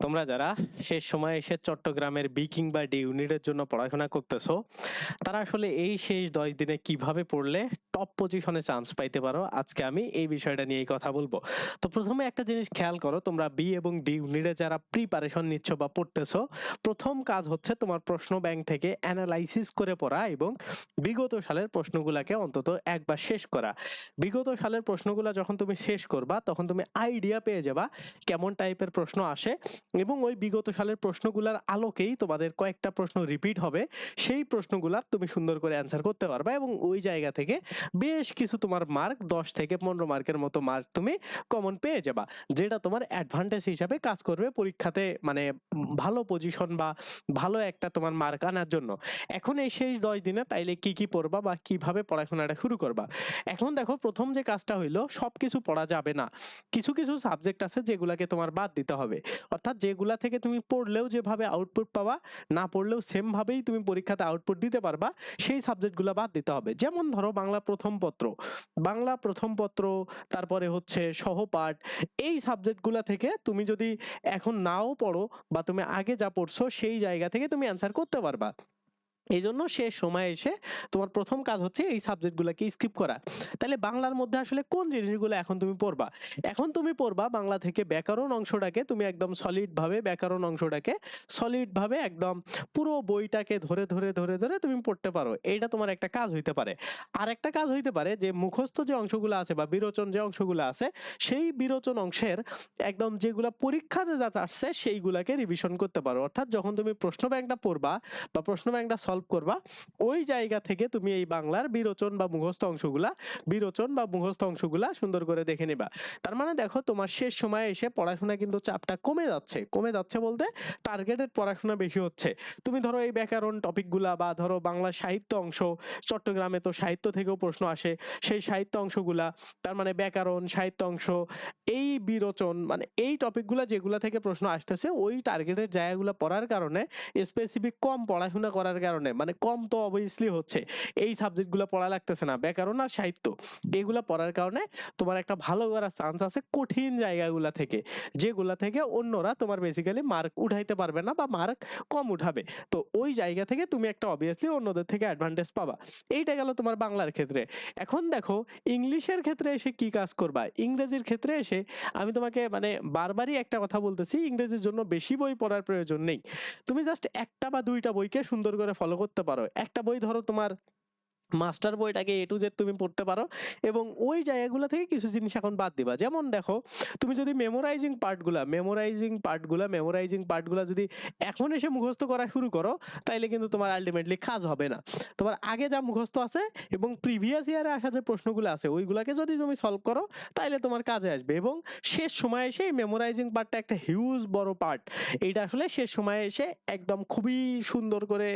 তোমরা যারা শেষ সময়ে এসে চট্টগ্রামের বি কিংবা ডি ইউনিটের জন্য পড়াশোনা করতেছো, তারা আসলে এই শেষ দশ দিনে কীভাবে পড়লে টপ পজিশনে চান্স পাইতে পারো। আজকে আমি এই বিষয়টা নিয়েই কথা বলব। তো প্রথমে একটা জিনিস খেয়াল করো, তোমরা বি এবং ডি ইউনিটে যারা প্রিপারেশন নিচ্ছ বা পড়তেছো, প্রথম কাজ হচ্ছে তোমার প্রশ্ন ব্যাংক থেকে অ্যানালাইসিস করে পড়া এবং বিগত সালের প্রশ্নগুলাকে অন্তত একবার শেষ করা। বিগত সালের প্রশ্নগুলা যখন তুমি শেষ করবা, তখন তুমি আইডিয়া পেয়ে যাবা কেমন টাইপের প্রশ্ন আসে এবং ওই বিগত সালের প্রশ্নগুলোর আলোকেই তোমাদের কয়েকটা প্রশ্ন রিপিট হবে। সেই প্রশ্নগুলার তুমি সুন্দর করে অ্যান্সার করতে পারবে এবং ওই জায়গা থেকে বেশ কিছু তোমার মার্ক দশ থেকে পনেরো মার্কের মতো মার্ক তুমি কমন পেয়ে যাবা। যেটা তোমার অ্যাডভান্টেজ হিসাবে কাজ করবে পরীক্ষাতে মানে ভালো পজিশন বা ভালো একটা তোমার মার্ক আনার জন্য। এখন এই শেষ দশ দিনে তাইলে কি কি পড়বা বা কীভাবে পড়াশোনাটা শুরু করবা? এখন দেখো প্রথম যে কাজটা হইল, সবকিছু পড়া যাবে না। কিছু কিছু সাবজেক্ট আছে যেগুলাকে তোমার বাদ দিতে হবে। অর্থাৎ যেগুলা থেকে তুমি পড়লেও যেভাবে আউটপুট পাবা, না পড়লেও সেম ভাবেই তুমি পরীক্ষাতে আউটপুট দিতে পারবা, সেই সাবজেক্টগুলো বাদ দিতে হবে। যেমন ধরো বাংলা প্রথম পত্র, বাংলা প্রথম পত্র, তারপরে হচ্ছে সহপাঠ, এই সাবজেক্টগুলো থেকে তুমি যদি এখন নাও পড়ো বা তুমি আগে যা পড়ছো সেই জায়গা থেকে তুমি অ্যান্সার করতে পারবা। এই জন্য শেষ সময় এসে তোমার প্রথম কাজ হচ্ছে এই সাবজেক্টগুলোকে স্কিপ করা। তাহলে বাংলার মধ্যে আসলে কোন জিনিসগুলো এখন তুমি পড়বা? এখন তুমি পড়বা বাংলা থেকে ব্যাকরণ অংশটাকে, তুমি একদম সলিড ভাবে ব্যাকরণ অংশটাকে সলিড ভাবে একদম পুরো বইটাকে ধরে ধরে ধরে ধরে তুমি পড়তে পারো। এইটা তোমার একটা কাজ হইতে পারে। আর একটা কাজ হইতে পারে যে মুখস্থ যে অংশগুলো আছে বা বিরোচন যে অংশগুলো আছে, সেই বিরোচন অংশের একদম যেগুলা পরীক্ষাতে যা আসছে সেইগুলাকে রিভিশন করতে পারো। অর্থাৎ যখন তুমি প্রশ্ন ব্যাংকটা পড়বা বা প্রশ্ন ব্যাংকটা সলভ করবা, ওই জায়গা থেকে তুমি এই বাংলার বিরোচন বা মুখস্থ অংশগুলা, বিরোচন বা মুখস্থ অংশগুলা সুন্দর করে দেখে নিবা। তার মানে দেখো, তোমার শেষ সময়ে এসে পড়াশোনা কিন্তু চাপটা কমে যাচ্ছে। কমে যাচ্ছে বলতে টার্গেটেড পড়াশোনা বেশি হচ্ছে। তুমি ধরো এই ব্যাকরণ টপিকগুলা বা ধরো বাংলা সাহিত্য অংশ, চট্টগ্রামে তো সাহিত্য থেকেও প্রশ্ন আসে, সেই সাহিত্য অংশগুলা, তার মানে ব্যাকরণ, সাহিত্য অংশ, এই বিরোচন মানে এই টপিকগুলা যেগুলা থেকে প্রশ্ন আসতেছে, ওই টার্গেটের জায়গাগুলো পড়ার কারণে স্পেসিফিক কম পড়াশোনা করার কারণে মানে কম তো অবভিয়াসলি হচ্ছে। এই সাবজেক্টগুলো পড়া লাগতেছে না, ব্যাকরণ আর সাহিত্য। এগুলা পড়ার কারণে তোমার একটা ভালো করার চান্স আছে কঠিন জায়গাগুলা থেকে, যেগুলা থেকে অন্যরা তোমার বেসিক্যালি মার্ক উঠাইতে পারবে না বা মার্ক কম উঠাবে। তো ওই জায়গা থেকে তুমি একটা অবভিয়াসলি অন্যদের থেকে অ্যাডভান্টেজ পাবা। এইটা গেল তোমার বাংলার ক্ষেত্রে। এখন দেখো, ইংলিশের ক্ষেত্রে এসে কি কাজ করবা? ইংরেজির ক্ষেত্রে এসে আমি তোমাকে মানে বারবারই একটা কথা বলতেছি, ইংরেজির জন্য বেশি বই পড়ার প্রয়োজন নেই। তুমি জাস্ট একটা বা দুইটা বইকে সুন্দর করে ফলো করতে পারো। একটা বই ধরো তোমার মাস্টার বইটাকে এ টু জেড তুমি পড়তে পারো এবং ওই জায়গাগুলো থেকে কিছু জিনিস এখন বাদ দিবা। যেমন দেখো, তুমি যদি মেমোরাইজিং পার্টগুলা মেমোরাইজিং পার্টগুলা মেমোরাইজিং পার্টগুলা যদি এখন এসে মুখস্থ করা শুরু করো, তাইলে কিন্তু তোমার আলটিমেটলি কাজ হবে না। তোমার আগে যা মুখস্থ আছে এবং প্রিভিয়াস ইয়ারে আসা যে প্রশ্নগুলো আছে, ওইগুলাকে যদি তুমি সলভ করো, তাইলে তোমার কাজে আসবে এবং শেষ সময় এসে মেমোরাইজিং পার্টটা একটা হিউজ বড় পার্ট এইটা আসলে শেষ সময়ে এসে একদম খুবই সুন্দর করে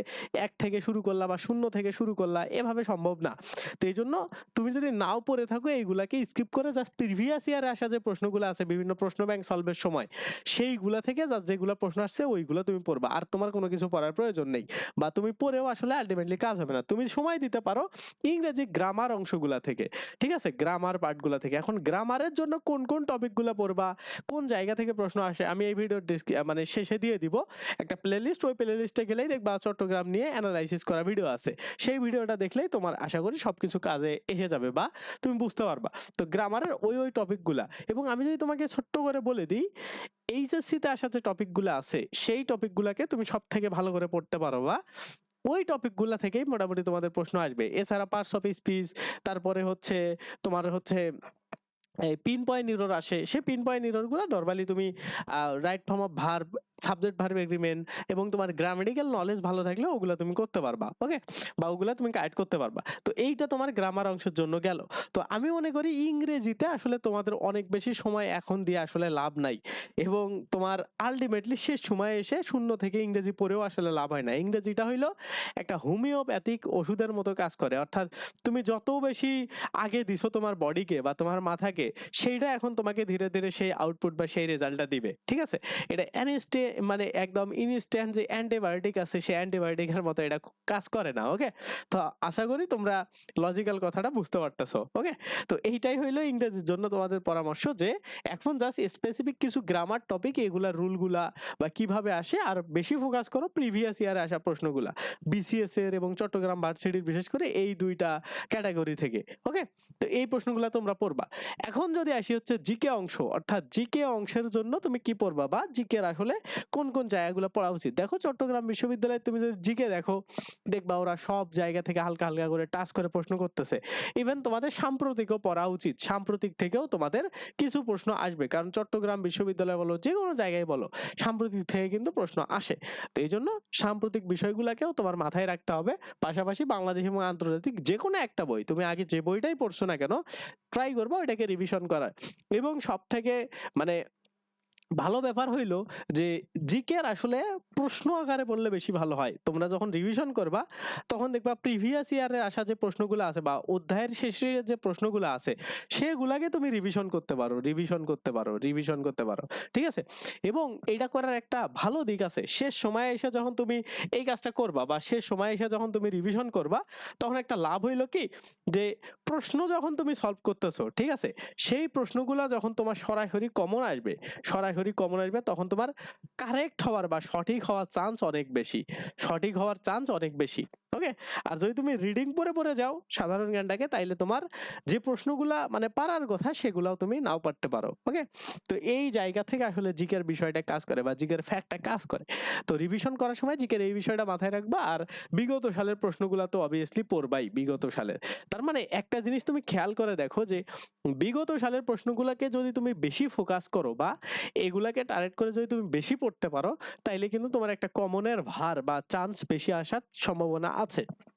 এক থেকে শুরু করলা বা শূন্য থেকে শুরু করলা, এভাবে সম্ভব না। তো এই জন্য তুমি যদি নাও পড়ে থাকো, এইগুলাকে স্কিপ করে জাস্ট প্রিভিয়াস ইয়ারে আসা যে প্রশ্নগুলো আছে, বিভিন্ন প্রশ্ন ব্যাংক সলভের সময়, সেইগুলা থেকে জাস্ট যেগুলো প্রশ্ন আসছে, ওইগুলো তুমি পড়বা। আর তোমার কোনো কিছু পড়ার প্রয়োজন নেই। বা তুমি পড়েও আসলে আলটিমেটলি কাজ হবে না। তুমি সময় দিতে পারো ইংরেজি গ্রামার অংশগুলা থেকে। ঠিক আছে? গ্রামার পার্টগুলা থেকে। এখন গ্রামারের জন্য কোন কোন টপিকগুলো পড়বা? কোন জায়গা থেকে প্রশ্ন আসে? আমি এই ভিডিওর মানে শেষে দিয়ে দিব। একটা প্লেলিস্ট ওই প্লেলিস্টে গেলেই দেখবা চট্টগ্রাম নিয়ে অ্যানালাইসিস করা ভিডিও আছে। সেই ভিডিওটা দেখলেই তোমার আশা করি সবকিছু কাজে এসে যাবে বা তুমি বুঝতে পারবা। তো গ্রামারের ওই ওই টপিকগুলা এবং আমি যদি তোমাকে ছোট্ট করে বলে দিই এইচএসসি তে আসা যে টপিকগুলো আছে, সেই টপিকগুলোকে তুমি সব থেকে ভালো করে পড়তে পারো বা ওই টপিকগুলা থেকেই মোটামুটি তোমাদের প্রশ্ন আসবে। এছাড়া পার্টস অফ স্পিচ তারপরে হচ্ছে তোমার হচ্ছে পিন পয়েন্ট ইরর আসে। সেই পিন পয়েন্ট ইররগুলো নরমালি তুমি right form of verb subject verb agreement এবং তোমার গ্রামাটিক্যাল নলেজ ভালো থাকলে ওগুলো তুমি করতে পারবা ওকে বা ওগুলো তুমি গাইড করতে পারবা। তো এইটা তোমার গ্রামার অংশের জন্য গেল। তো আমি মনে করি ইংরেজিতে আসলে তোমাদের অনেক বেশি সময় এখন দিয়ে আসলে লাভ নাই এবং তোমার আলটিমেটলি শেষ সময় এসে শূন্য থেকে ইংরেজি পড়েও আসলে লাভ হয় না। ইংরেজিটা হইল একটা হোমিওপ্যাথিক ওষুধের মতো কাজ করে। অর্থাৎ তুমি যত বেশি আগে দিছো তোমার বডিকে বা তোমার মাথাকে, সেইটা এখন তোমাকে ধীরে ধীরে সেই আউটপুট বা সেই রেজাল্টটা দিবে, ঠিক আছে? এটা অ্যানেস্টে মানে একদম ইনস্ট্যান্ট যে অ্যান্টিবায়োটিক আছে, সেই অ্যান্টিবায়োটিকের মতো এটা কাজ করে না ওকে তো আশা করি তোমরা লজিক্যাল কথাটা বুঝতে পারতেছো ওকে তো এইটাই হইল ইংরেজির জন্য তোমাদের পরামর্শ যে, এখন জাস্ট স্পেসিফিক কিছু গ্রামার টপিক এগুলা রুলগুলা বা কীভাবে আসে, আর বেশি ফোকাস করো প্রিভিয়াস ইয়ারে আসা প্রশ্নগুলা। বিসিএস এর এবং চট্টগ্রাম ভার্সিটির বিশেষ করে এই দুইটা ক্যাটাগরি থেকে ওকে তো এই প্রশ্নগুলো তোমরা পড়বা। এখন যদি আসি হচ্ছে জিকে অংশ, অর্থাৎ জিকে অংশের জন্য তুমি কি পড়বা বা জিকে আসলে কোন কোন জায়গাগুলো পড়া উচিত? দেখো চট্টগ্রাম বিশ্ববিদ্যালয়ে তুমি যদি জিকে দেখো, দেখবা ওরা সব জায়গা থেকে হালকা হালকা করে টাচ করে প্রশ্ন করতেছে। ইভেন তোমাদের সাম্প্রতিকও পড়া উচিত। সাম্প্রতিক থেকেও তোমাদের কিছু প্রশ্ন আসবে। কারণ চট্টগ্রাম বিশ্ববিদ্যালয় বলো, যে কোনো জায়গায় বলো, সাম্প্রতিক থেকে কিন্তু প্রশ্ন আসে। তো এই জন্য সাম্প্রতিক বিষয়গুলোকেও তোমার মাথায় রাখতে হবে। পাশাপাশি বাংলাদেশ এবং আন্তর্জাতিক যে কোনো একটা বই, তুমি আগে যে বইটাই পড়ছো না কেন ট্রাই করব ওইটাকে রিভিশন করার। এবং সব থেকে মানে ভালো ব্যাপার হইল যে, জিকের আসলে প্রশ্ন আকারে পড়লে বেশি ভালো হয়। তোমরা যখন রিভিশন করবা, তখন দেখবা প্রিভিয়াস ইয়ারের আসা যে প্রশ্নগুলো আছে বা অধ্যায়ের শেষে যে প্রশ্নগুলো আছে, সেগুলাকে তুমি রিভিশন করতে পারো রিভিশন করতে পারো রিভিশন করতে পারো, ঠিক আছে? এবং এটা করার একটা ভালো দিক আছে। শেষ সময়ে এসে যখন তুমি এই কাজটা করবা বা শেষ সময়ে এসে যখন তুমি রিভিশন করবা, তখন একটা লাভ হইল কি? যে, প্রশ্ন যখন তুমি সলভ করতেছো, ঠিক আছে? সেই প্রশ্নগুলো যখন তোমার সরাসরি কমন আসবে, সরাসরি কমন আসবে, তখন তোমার কারেক্ট হওয়ার বা সঠিক হওয়ার চান্স অনেক বেশি। সঠিক হওয়ার চান্স অনেক বেশি। ওকে আর যদি তুমি রিডিং পড়ে পড়ে যাও সাধারণ জ্ঞানটাকে, তাইলে তোমার যে প্রশ্নগুলা মানে পারার কথা সেগুলাও তুমি নাও পারতে পারো। ওকে তো এই জায়গা থেকে আসলে জিকের বিষয়টা কাজ করে বা জিকের ফ্যাক্টটা কাজ করে। তো রিভিশন করার সময় জিকের এই বিষয়টা মাথায় রাখবা আর বিগত সালের প্রশ্নগুলো তো অবভিয়াসলি পড়বাই বিগত সালের। তার মানে একটা জিনিস তুমি খেয়াল করে দেখো যে বিগত সালের প্রশ্নগুলোকে যদি তুমি বেশি ফোকাস করো বা এগুলাকে টার্গেট করে যদি তুমি বেশি পড়তে পারো, তাইলে কিন্তু তোমার একটা কমনের ভার বা চান্স বেশি আসার সম্ভাবনা আছে। that's it.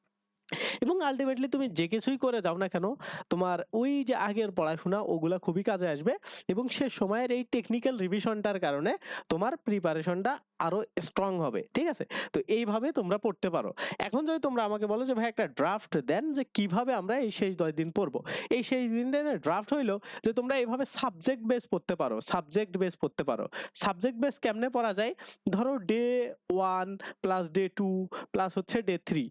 এবং আলটিমেটলি তুমি যে কিছুই করে যাও না কেন, তোমার ওই যে আগের পড়াশোনা ওগুলা খুবই কাজে আসবে এবং সে সময়ের এই টেকনিক্যাল রিভিশনটার কারণে তোমার প্রিপারেশনটা আরও স্ট্রং হবে, ঠিক আছে? তো এইভাবে তোমরা পড়তে পারো। এখন যদি তোমরা আমাকে বলো যে, ভাই, একটা ড্রাফট দেন যে কীভাবে আমরা এই শেষ দশ দিন পড়ব? এই শেষ দিনের ড্রাফট হইল যে, তোমরা এইভাবে সাবজেক্ট বেস পড়তে পারো সাবজেক্ট বেস পড়তে পারো। সাবজেক্ট বেস কেমনে পড়া যায়? ধরো day one plus day two plus হচ্ছে ডে থ্রি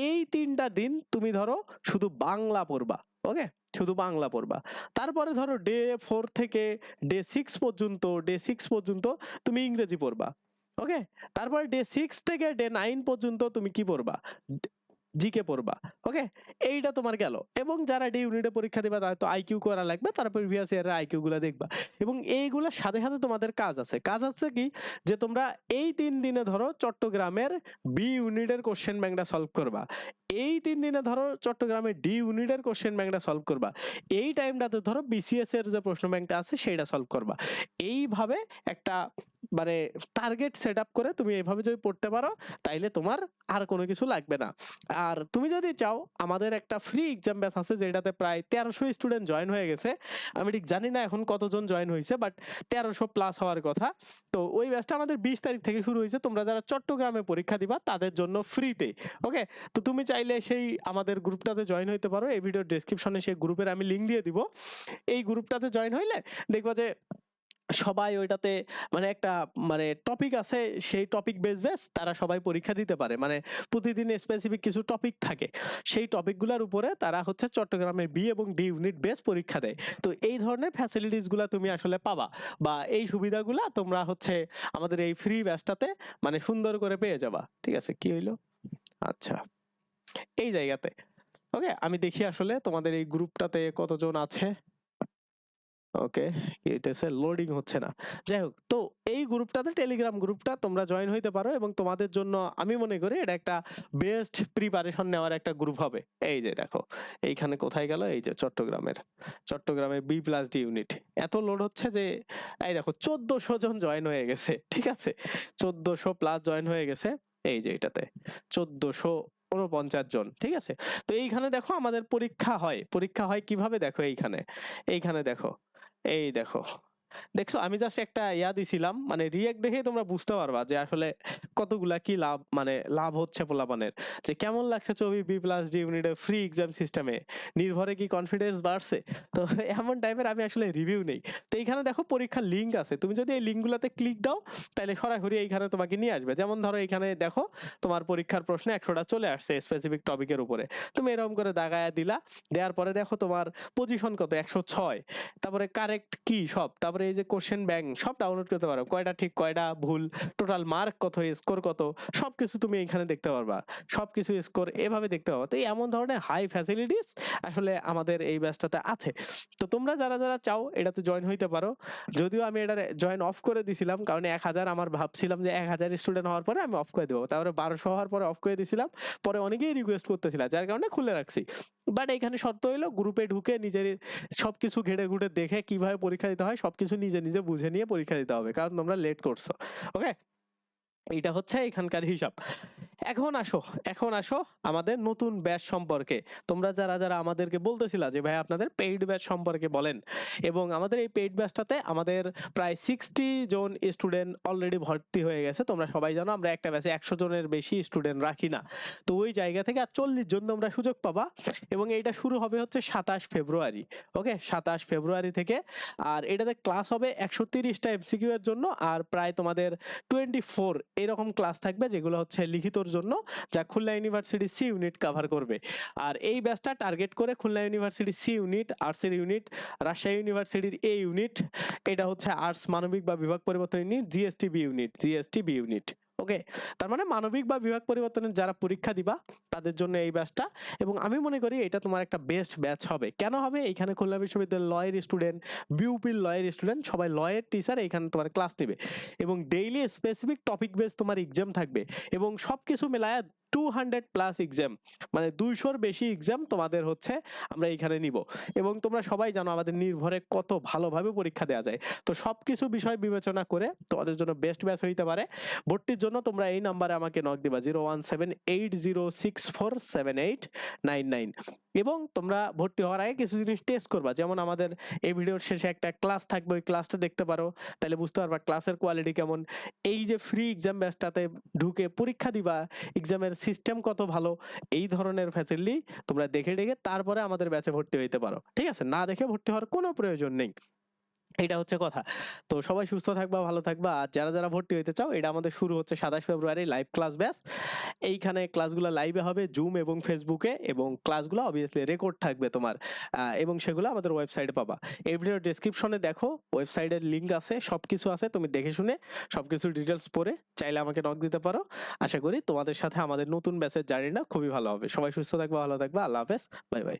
এই তিনটা দিন তুমি ধরো শুধু বাংলা পড়বা ওকে শুধু বাংলা পড়বা। তারপরে ধরো ডে ফোর থেকে ডে সিক্স পর্যন্ত ডে সিক্স পর্যন্ত তুমি ইংরেজি পড়বা ওকে তারপরে ডে সিক্স থেকে ডে নাইন পর্যন্ত তুমি কি পড়বা? জিকে পড়বা ওকে এইটা তোমার গেল। এবং যারা ডি ইউনিটে পরীক্ষা দিবা তাদের তো আইকিউ করা লাগবে তারপর প্রিভিয়াস ইয়ারের আইকিউ গুলা দেখবা। এবং এইগুলোর সাথে সাথে তোমাদের কাজ আছে। কাজ আছে কি? যে তোমরা এই তিন দিনে ধরো চট্টগ্রামের বি ইউনিটের কোশ্চেন ব্যাংকটা সলভ করবা। এই তিন দিনে ধরো চট্টগ্রামের ডি ইউনিটের কোশ্চেন ব্যাংকটা সলভ করবা। এই টাইমটাতে ধরো বিসিএস এর যে প্রশ্ন ব্যাংকটা আছে সেটা সলভ করবা। এইভাবে একটা মানে টার্গেট সেট আপ করে তুমি এইভাবে যদি পড়তে পারো, তাইলে তোমার আর কোনো কিছু লাগবে না। আর তুমি যদি চাও, আমাদের একটা ফ্রি এক্সাম ব্যাচ আছে যেটাতে প্রায় তেরোশো স্টুডেন্ট জয়েন হয়ে গেছে। আমি ঠিক জানি না এখন কতজন জয়েন হয়েছে বাট তেরোশো প্লাস হওয়ার কথা। তো ওই ব্যাচটা আমাদের বিশ তারিখ থেকে শুরু হয়েছে তোমরা যারা চট্টগ্রামে পরীক্ষা দিবা, তাদের জন্য ফ্রিতে ওকে তো তুমি চাইলে সেই আমাদের গ্রুপটাতে জয়েন হইতে পারো। এই ভিডিও ডেসক্রিপশনে সেই গ্রুপের আমি লিঙ্ক দিয়ে দিব। এই গ্রুপটাতে জয়েন হইলে দেখবা যে সবাই ওইটাতে মানে একটা মানে টপিক আছে, সেই টপিক বেস বেস তারা সবাই পরীক্ষা দিতে পারে। মানে প্রতিদিন স্পেসিফিক কিছু টপিক থাকে। সেই টপিকগুলোর উপরে তারা হচ্ছে চট্টগ্রামের বি এবং ডি ইউনিট বেস পরীক্ষা দেয়। তো এই ধরনের ফ্যাসিলিটিসগুলা তুমি আসলে পাবা বা এই সুবিধাগুলা তোমরা হচ্ছে আমাদের এই ফ্রি ব্যাচটাতে মানে সুন্দর করে পেয়ে যাবা। ঠিক আছে? কি হইল? আচ্ছা। এই জায়গাতে। ওকে আমি দেখি আসলে তোমাদের এই গ্রুপটাতে কতজন আছে। ওকে এটাছে লোডিং হচ্ছে না। যাই হোক তো এই গ্রুপটাতে টেলিগ্রাম গ্রুপটা তোমরা জয়েন হইতে পারো এবং তোমাদের জন্য আমি মনে করি এটা একটা বেস্ট প্রিপারেশন নেওয়ার একটা গ্রুপ হবে। এই যে দেখো, এইখানে কোথায় গেল? এই যে চট্টগ্রামের চট্টগ্রামের বি প্লাস ডি ইউনিট এত লোড হচ্ছে যে, এই দেখো, চোদ্দশো জন জয়েন হয়ে গেছে, ঠিক আছে? চোদ্দশো প্লাস জয়েন হয়ে গেছে, এই যে এটাতে, চোদ্দশো উনপঞ্চাশ জন, ঠিক আছে? তো এইখানে দেখো আমাদের পরীক্ষা হয়। পরীক্ষা হয় কীভাবে? দেখো এইখানে। এইখানে দেখো এই দেখো। দেখছ, আমি জাস্ট একটা ইয়া দিছিলাম মানে রিয়েক্ট দেখেই তোমরা বুঝতে পারবা যে আসলে কতগুলা কি লাভ মানে লাভ হচ্ছে পোলাপানের। যে কেমন লাগছে ছবি বি প্লাস ডি ইউনিটের ফ্রি এক্সাম সিস্টেমে নির্ভরে কি কনফিডেন্স বাড়ছে? তো এমন টাইপের আমি আসলে রিভিউ নেই। তো এইখানে দেখো পরীক্ষার লিঙ্ক আছে। তুমি যদি এই লিঙ্কগুলোতে ক্লিক দাও তাহলে সরাসরি এইখানে তোমাকে নিয়ে আসবে। যেমন ধরো এখানে দেখো, তোমার পরীক্ষার প্রশ্নে একশোটা চলে আসছে স্পেসিফিক টপিকের উপরে। তুমি এরকম করে দাগায়া দিলা, দেওয়ার পরে দেখো তোমার পজিশন কত? একশো ছয়। তারপরে কারেক্ট কি সব? তারপরে এই যে কোশ্চেন ব্যাংক সব ডাউনলোড করতে পারো। কয়টা ঠিক, কয়টা ভুল টোটাল মার্ক কত স্কোর কত, সবকিছু তুমি এখানে দেখতে পারবা। সবকিছু স্কোর এভাবে দেখতে পারবা। তো এমন ধরনের হাই ফ্যাসিলিটিস আসলে আমাদের এই ব্যাচটাতে আছে। তো তোমরা যারা যারা চাও, এটাতে জয়েন হইতে পারো। যদিও আমি এটা জয়েন অফ করে দিছিলাম, কারণ এক হাজার আমার ভাবছিলাম যে এক হাজার স্টুডেন্ট হওয়ার পরে আমি অফ করে দেবো। তারপরে বারোশো হওয়ার পরে অফ করে দিছিলাম। পরে অনেকেই রিকোয়েস্ট করতেছিল, যার কারণে খুলে রাখছি। বাট এখানে শর্ত হইল গ্রুপে ঢুকে নিজের সব কিছু ঘেটে ঘুটে দেখে কীভাবে পরীক্ষা দিতে হয় সব কিছু নিজে নিজে বুঝে নিয়ে পরীক্ষা দিতে হবে। কারণ তোমরা লেট করছ। ওকে এইটা হচ্ছে এখানকার হিসাব। এখন আসো এখন আসো আমাদের নতুন ব্যাচ সম্পর্কে। তোমরা যারা যারা আমাদেরকে বলতেছিলা যে, ভাই, আপনাদের পেইড ব্যাচ সম্পর্কে বলেন। এবং আমাদের এই পেইড ব্যাচটাতে আমাদের প্রায় সিক্সটি জন স্টুডেন্ট অলরেডি ভর্তি হয়ে গেছে। তোমরা সবাই জানো, আমরা একটা ব্যাচে একশো জনের বেশি স্টুডেন্ট রাখি না। তো ওই জায়গা থেকে আর চল্লিশ জন তোমরা সুযোগ পাবা। এবং এইটা শুরু হবে হচ্ছে সাতাশ ফেব্রুয়ারি ওকে সাতাশ ফেব্রুয়ারি থেকে আর এটাতে ক্লাস হবে একশো তিরিশটা এমসিকিউ এর জন্য। আর প্রায় তোমাদের টোয়েন্টি ফোর এরকম ক্লাস থাকবে যেগুলো হচ্ছে লিখিতর জন্য, যা Khulna university C unit cover করবে। আর এই ব্যাচটা টার্গেট করে খুলনা ইউনিভার্সিটি সি ইউনিট আর্টসের ইউনিট রাজশাহী ইউনিভার্সিটির এ ইউনিট এটা হচ্ছে আর্টস মানবিক বা বিভাগ পরিবর্তন unit GST B unit GST B unit okay তার মানে মানবিক বা বিভাগ পরিবর্তনের যারা পরীক্ষা দিবা, তাদের জন্য এই ব্যাচটা এবং আমি মনে করি এটা তোমার একটা বেস্ট ব্যাচ হবে। কেন হবে? এইখানে খুলনা বিশ্ববিদ্যালয়ের লয়ের স্টুডেন্ট বিউপির লয়ের স্টুডেন্ট সবাই লয়ের টিচার এখানে তোমার ক্লাস নেবে। এবং ডেইলি স্পেসিফিক টপিক বেস তোমার এক্সাম থাকবে। এবং সবকিছু মেলায় টু হান্ড্রেড প্লাস এক্সাম মানে দুইশোর বেশি এক্সাম তোমাদের হচ্ছে আমরা এখানে নিব। এবং তোমরা সবাই জানো আমাদের নির্ভরে কত ভালোভাবে পরীক্ষা দেওয়া যায়। তো সবকিছু বিষয় বিবেচনা করে তোমাদের জন্য বেস্ট ব্যাচ হইতে পারে। ভর্তির জন্য তোমরা এই নাম্বারে আমাকে নক দিবা zero one seven eight zero six four seven eight nine nine এবং তোমরা ভর্তি হওয়ার আগে কিছু জিনিস টেস্ট করবা। যেমন আমাদের এই ভিডিওর শেষে একটা ক্লাস থাকবে, ওই ক্লাসটা দেখতে পারো। তাহলে বুঝতে পারবা ক্লাসের কোয়ালিটি কেমন। এই যে ফ্রি এক্সাম ব্যাচটাতে ঢুকে পরীক্ষা দিবা এক্সামের সিস্টেম কত ভালো, এই ধরনের ফ্যাসিলিটি তোমরা দেখে দেখে তারপরে আমাদের ব্যাচে ভর্তি হইতে পারো। ঠিক আছে? না দেখে ভর্তি হওয়ার কোনো প্রয়োজন নেই। এটা হচ্ছে কথা। তো সবাই সুস্থ থাকবা, ভালো থাকবা। আর যারা যারা ভর্তি হইতে চাও, এটা আমাদের শুরু হচ্ছে সাতাশ ফেব্রুয়ারি লাইভ ক্লাস ব্যাচ এইখানে ক্লাসগুলো লাইভে হবে জুম এবং ফেসবুকে এবং ক্লাসগুলো অবভিয়াসলি রেকর্ড থাকবে তোমার। এবং সেগুলো আমাদের ওয়েবসাইটে পাবা। এই ভিডিওর ডেসক্রিপশনে দেখো ওয়েবসাইটের লিংক আছে, সবকিছু আছে, তুমি দেখে শুনে সবকিছু ডিটেলস পড়ে চাইলে আমাকে নক দিতে পারো। আশা করি তোমাদের সাথে আমাদের নতুন ব্যাচের জার্নিটা খুবই ভালো হবে। সবাই সুস্থ থাকবা, ভালো থাকবা। আল্লাহ হাফেজ। Bye bye.